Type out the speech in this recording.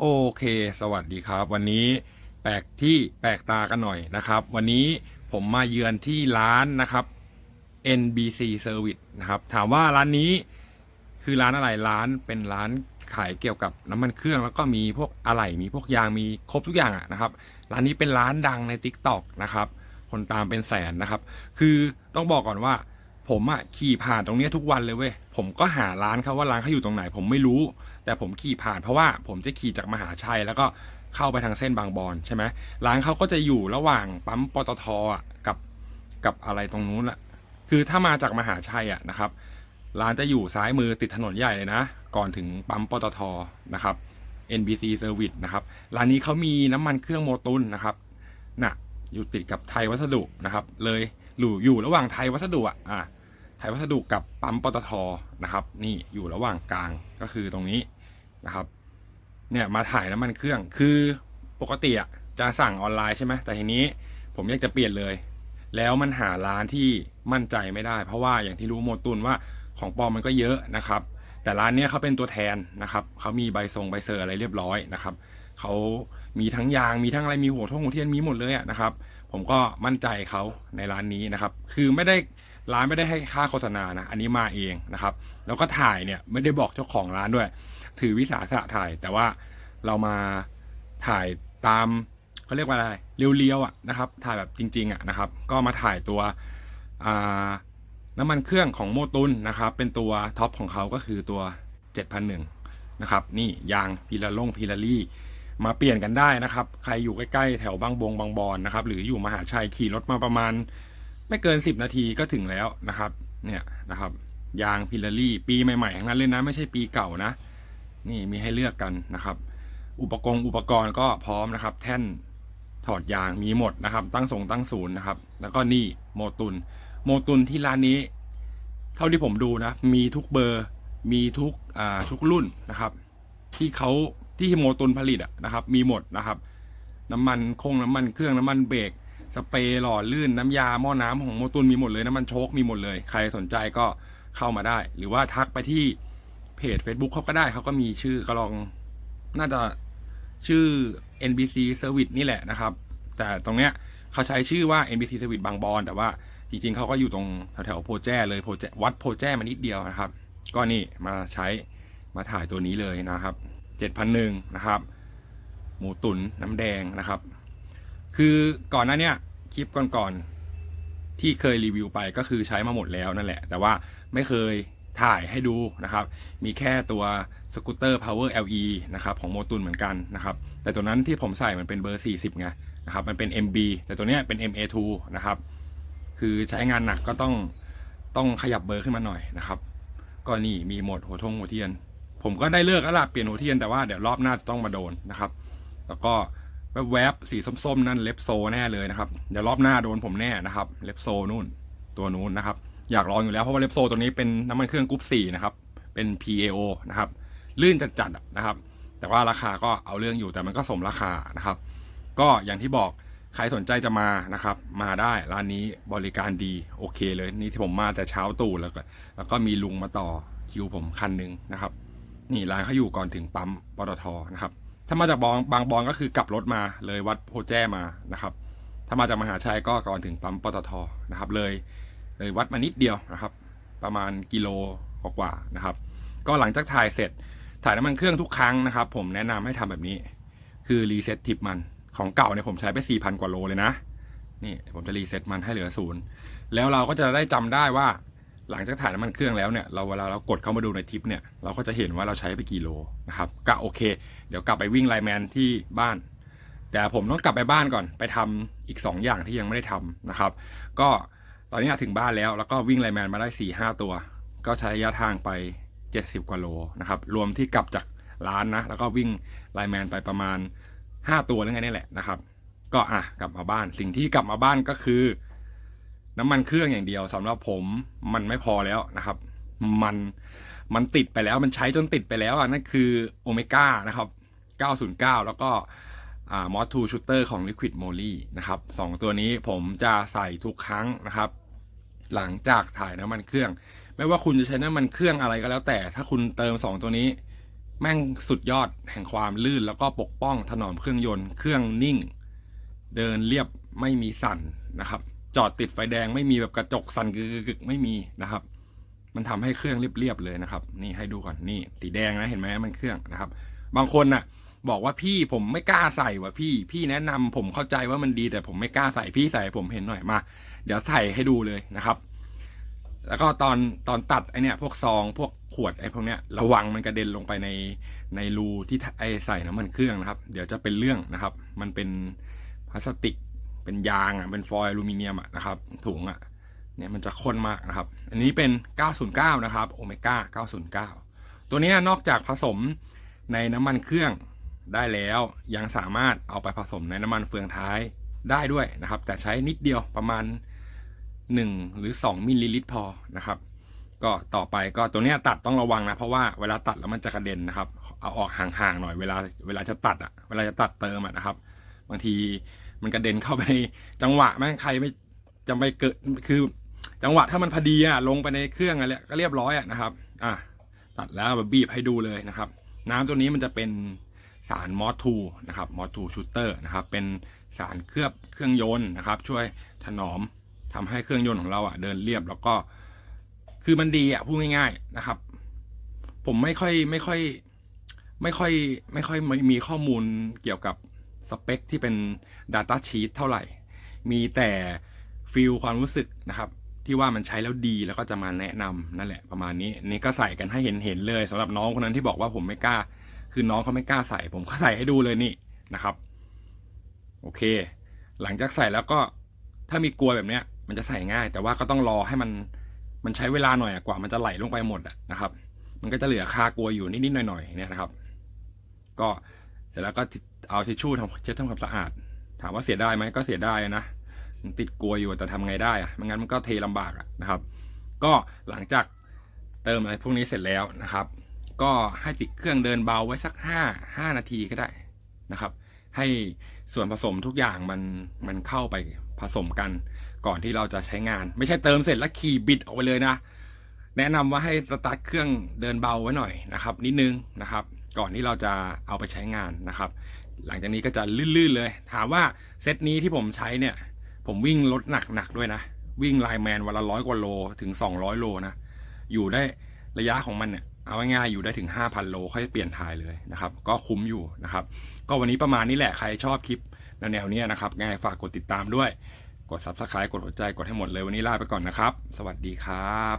โอเค สวัสดีครับ วันนี้แปลกที่แปลกตากันหน่อยนะครับ วันนี้ผมมาเยือนที่ร้านนะครับ NBC Service นะครับ ถามว่าร้านนี้คือร้านอะไรร้านเป็นร้านขายเกี่ยวกับน้ำมันเครื่องแล้วก็มีพวกอะไหล่มีพวกยางมีครบทุกอย่างอะนะครับ ร้านนี้เป็นร้านดังใน Tik t o อกนะครับ คนตามเป็นแสนนะครับ คือต้องบอกก่อนว่า ผมอะขี่ผ่านตรงเนี้ยทุกวันเลยเว้ย ผมก็หาร้านเขาว่าร้านเขาอยู่ตรงไหน ผมไม่รู้ แต่ผมขี่ผ่านเพราะว่าผมจะขี่จากมหาชัยแล้วก็เข้าไปทางเส้นบางบอนใช่ไหมร้านเขาก็จะอยู่ระหว่างปั๊มปตทอะกับกับอะไรตรงนู้นแหละคือถ้ามาจากมหาชัยอะนะครับร้านจะอยู่ซ้ายมือติดถนนใหญ่เลยนะ ก่อนถึงปั๊มปตทนะครับ NBC Service นะครับ ร้านนี้เขามีน้ำมันเครื่องโมตุนนะครับน่ะอยู่ติดกับไทยวัสดุนะครับ เลยอยู่อยู่ระหว่างไทยวัสดุอะ ไทยวัสดุกับปั๊มปตทนะครับ นี่อยู่ระหว่างกลางก็คือตรงนี้นะครับ เนี่ยมาถ่ายน้ำมันเครื่องคือปกติอะจะสั่งออนไลน์ใช่ไหมแต่ทีนี้ผมอยากจะเปลี่ยนเลย แล้วมันหาร้านที่มั่นใจไม่ได้ เพราะว่าอย่างที่รู้โมตุนว่าของปลอมมันก็เยอะนะครับ แต่ร้านเนี้ยเขาเป็นตัวแทนนะครับเขามีใบทรงใบเซอร์อะไรเรียบร้อยนะครับเขามีทั้งยางมีทั้งอะไรมีหัวท่งหัวเทียนมีหมดเลยนะครับ ผมก็มั่นใจเขาในร้านนี้นะครับ คือไม่ได้ ร้านไม่ได้ให้ค่าโฆษณานะ อันนี้มาเองนะครับ แล้วก็ถ่ายเนี่ยไม่ได้บอกเจ้าของร้านด้วย ถือวิสาสะถ่าย แต่ว่าเรามาถ่ายตามเขาเรียกว่าอะไร เรียวๆอะนะครับ ถ่ายแบบจริงๆอะนะครับ ก็มาถ่ายตัวน้ำมันเครื่องของโมตุนนะครับ เป็นตัวท็อปของเขาก็คือตัว 7001 นะครับ นี่ยางพีลาลงพีลารี่มาเปลี่ยนกันได้นะครับ ใครอยู่ใกล้ๆ แถวบางบงบางบอนนะครับ หรืออยู่มหาชัยขี่รถมาประมาณ ไม่เกิน 10 นาทีก็ถึงแล้วนะครับ เนี่ยนะครับ ยางพิลารี่ปีใหม่ๆทั้งนั้นเลยนะ ไม่ใช่ปีเก่านะ นี่มีให้เลือกกันนะครับ อุปกรณ์อุปกรณ์ก็พร้อมนะครับ แท่นถอดยางมีหมดนะครับ ตั้งส่งตั้งศูนย์นะครับ แล้วก็นี่โมตุน โมตุนที่ร้านนี้ เท่าที่ผมดูนะ มีทุกเบอร์ มีทุกอ่าทุกรุ่นนะครับ ที่เขาที่โมตุนผลิตอะนะครับ มีหมดนะครับ น้ำมันคงน้ำมันเครื่องน้ำมันเบรก สเปรย์หล่อลื่นน้ำยาหม้อน้ำของโมตุนมีหมดเลยน้ำมันโชคมีหมดเลย ใครสนใจก็เข้ามาได้ หรือว่าทักไปที่เพจ Facebook เขาก็ได้เขาก็มีชื่อก็ลองน่าจะชื่อ NBC Service นี่แหละนะครับ แต่ตรงเนี้ยเขาใช้ชื่อว่า NBC Service บางบอนแต่ว่าจริงๆเขาก็อยู่ตรงแถวๆโพแจ้เลยโพแจ้วัดโพแจ้มานิดเดียวนะครับ ก็นี่มาใช้มาถ่ายตัวนี้เลยนะครับ 7,001นะครับ หมูตุ๋นน้ำแดงนะครับ คือก่อนหน้าเนี้ยคลิปก่อนๆที่เคยรีวิวไปก็คือใช้มาหมดแล้วนั่นแหละ แต่ว่าไม่เคยถ่ายให้ดูนะครับ มีแค่ตัวสกูตเตอร์ Power LE นะครับของโมตุนเหมือนกันนะครับ แต่ตัวนั้นที่ผมใส่มันเป็นเบอร์ 40ไงนะครับ มันเป็น MB แต่ตัวเนี้ยเป็น MA2 นะครับ คือใช้งานหนักก็ต้องต้องขยับเบอร์ขึ้นมาหน่อยนะครับ ก็นี่มีหมดหัวทงหัวเทียน ผมก็ได้เลือกแล้วล่ะเปลี่ยนหัวเทียนแต่ว่าเดี๋ยวรอบหน้าจะต้องมาโดนนะครับ แล้วก็ แวบๆสีส้มๆนั่นเล็บโซแน่เลยนะครับ เดี๋ยวรอบหน้าโดนผมแน่นะครับ เล็บโซนู่นตัวนู้นนะครับ อยากลองอยู่แล้วเพราะว่าเล็บโซตัวนี้เป็นน้ำมันเครื่องกรุ๊ป4นะครับ เป็น PAO นะครับ ลื่นจัดๆนะครับ แต่ว่าราคาก็เอาเรื่องอยู่แต่มันก็สมราคานะครับ ก็อย่างที่บอกใครสนใจจะมานะครับ มาได้ร้านนี้บริการดีโอเคเลยนี่ที่ผมมาแต่เช้าตู่แล้วก็แล้วก็มีลุงมาต่อคิวผมคันหนึ่งนะครับ นี่ร้านเขาอยู่ก่อนถึงปั๊มปตทนะครับ ถ้ามาจากบางบางบอนก็คือกลับรถมาเลยวัดโพแจ้มานะครับ ถ้ามาจากมหาชัยก็ก่อนถึงปั๊มปตทนะครับ เลยเลยวัดมานิดเดียวนะครับ ประมาณกิโลกว่านะครับ ก็หลังจากถ่ายเสร็จถ่ายน้ำมันเครื่องทุกครั้งนะครับ ผมแนะนำให้ทำแบบนี้ คือรีเซ็ตทิปมันของเก่าเนี่ยผมใช้ไป4,000 กว่าโลเลยนะนี่ผมจะรีเซ็ตมันให้เหลือศูนย์แล้วเราก็จะได้จำได้ว่า หลังจากถ่ายน้ำมันเครื่องแล้วเนี่ยเราเวลาเรากดเข้ามาดูในทิปเนี่ยเราก็จะเห็นว่าเราใช้ไปกี่โลนะครับก็โอเค เดี๋ยวกลับไปวิ่งไลแมนที่บ้าน แต่ผมต้องกลับไปบ้านก่อนไปทำอีก 2 อย่างที่ยังไม่ได้ทำนะครับ ก็ตอนนี้ถึงบ้านแล้วแล้วก็วิ่งไลแมนมาได้4ี่ห้าตัว ก็ใช้ระยะทางไป 70 กว่าโลนะครับรวมที่กลับจากร้านนะแล้วก็วิ่งไลแมนไปประมาณ 5 ตัวหรือไงนี่แหละนะครับ ก็อะกลับมาบ้านสิ่งที่กลับมาบ้านก็คือ น้ำมันเครื่องอย่างเดียวสำหรับผมมันไม่พอแล้วนะครับ มันมันติดไปแล้วมันใช้จนติดไปแล้วอะนั่นคือโอเมก้านะครับ 909 แล้วก็อ่ามอสทูชูเตอร์ของ Liquid Moly นะครับสองตัวนี้ผมจะใส่ทุกครั้งนะครับ หลังจากถ่ายน้ำมันเครื่อง ไม่ว่าคุณจะใช้น้ำมันเครื่องอะไรก็แล้วแต่ ถ้าคุณเติม 2 ตัวนี้ แม่งสุดยอดแห่งความลื่น แล้วก็ปกป้องถนอมเครื่องยนต์ เครื่องนิ่ง เดินเรียบไม่มีสั่นนะครับ จอดติดไฟแดงไม่มีแบบกระจกสั่นกึกๆไม่มีนะครับ มันทำให้เครื่องเรียบๆเลยนะครับ นี่ให้ดูก่อนนี่สีแดงนะเห็นไหมมันเครื่องนะครับ บางคนน่ะ บอกว่าพี่ผมไม่กล้าใส่ว่ะพี่ พี่แนะนำผมเข้าใจว่ามันดีแต่ผมไม่กล้าใส่พี่ใส่ผมเห็นหน่อยมา เดี๋ยวใส่ให้ดูเลยนะครับ แล้วก็ตอนตอนตัดไอเนี่ย พวกซองพวกขวดไอพวกเนี้ยระวังมันกระเด็นลงไปในในรูที่ไอใส่น้ำมันเครื่องนะครับ เดี๋ยวจะเป็นเรื่องนะครับ มันเป็นพลาสติก เป็นยางอะเป็นฟอยล์อลูมิเนียมอะนะครับถุงอะเนี่ยมันจะข้นมากนะครับ อันนี้เป็น 909 นะครับโอเมก้า909 ตัวนี้นอกจากผสมในน้ำมันเครื่องได้แล้วยังสามารถเอาไปผสมในน้ำมันเฟืองท้ายได้ด้วยนะครับ แต่ใช้นิดเดียวประมาณ 1 หรือ 2 มิลลิลิตรพอนะครับ ก็ต่อไปก็ตัวนี้ตัดต้องระวังนะ เพราะว่าเวลาตัดแล้วมันจะกระเด็นนะครับ เอาออกห่างๆหน่อยเวลาเวลาจะตัดอะเวลาจะตัดเติมอะนะครับ บางที มันกระเด็นเข้าไปในจังหวะแม่งใครไม่จะไม่เกิดคือจังหวะถ้ามันพอดีอะลงไปในเครื่องอะไรก็เรียบร้อยอะนะครับ อะตัดแล้วแบบบีบให้ดูเลยนะครับ น้ำตัวนี้มันจะเป็นสารมอสทูนะครับมอสทูชูเตอร์นะครับ เป็นสารเคลือบเครื่องยนต์นะครับ ช่วยถนอมทำให้เครื่องยนต์ของเราอะเดินเรียบแล้วก็ คือมันดีอะพูดง่าย ๆนะครับ ผมไม่ค่อยไม่ค่อย ไม่ค่อย ไม่ค่อยมีข้อมูลเกี่ยวกับ สเปคที่เป็น Data Sheet เท่าไหร่ มีแต่ฟีลความรู้สึกนะครับที่ว่ามันใช้แล้วดีแล้วก็จะมาแนะนำนั่นแหละประมาณนี้นี่ก็ใส่กันให้เห็นเห็นเลยสำหรับน้องคนนั้นที่บอกว่าผมไม่กล้า คือน้องเขาไม่กล้าใส่ ผมก็ใส่ให้ดูเลยนี่นะครับ โอเค หลังจากใส่แล้วก็ถ้ามีกลัวแบบเนี้ย มันจะใส่ง่าย แต่ว่าก็ต้องรอให้มันมันใช้เวลาหน่อยกว่ามันจะไหลลงไปหมดนะครับ มันก็จะเหลือคากลัวอยู่นิดๆหน่อยๆเนี่ยนะครับ ก็ ร็จแล้วก็เอาทิชชู่ทำเช็ดทำความสะอาด ถามว่าเสียดายไหมก็เสียดายนะมันติดกลัวอยู่แต่ทำไงได้อะไม่งั้นมันก็เทลำบากนะครับ ก็หลังจากเติมอะไรพวกนี้เสร็จแล้วนะครับ ก็ให้ติดเครื่องเดินเบาไว้สักห้าห้านาทีก็ได้นะครับ ให้ส่วนผสมทุกอย่างมันมันเข้าไปผสมกันก่อนที่เราจะใช้งาน ไม่ใช่เติมเสร็จแล้วขี่บิดออกไปเลยนะ แนะนำว่าให้สตาร์ทเครื่องเดินเบาไว้หน่อยนะครับ นิดนึงนะครับ ก่อนที่เราจะเอาไปใช้งานนะครับ หลังจากนี้ก็จะลื่นๆเลย ถามว่าเซตนี้ที่ผมใช้เนี่ย ผมวิ่งรถหนักๆด้วยนะ วิ่งไลแมนวันละร้อยกว่าโลถึง 200 โลนะ อยู่ได้ระยะของมันเนี่ยเอาง่ายๆอยู่ได้ถึง 5,000 โลค่อยเปลี่ยนทายเลยนะครับ ก็คุ้มอยู่นะครับ ก็วันนี้ประมาณนี้แหละใครชอบคลิปแนวๆเนี้ยนะครับไงฝากกดติดตามด้วย กด subscribe กดหัวใจกดให้หมดเลยวันนี้ลาไปก่อนนะครับ สวัสดีครับ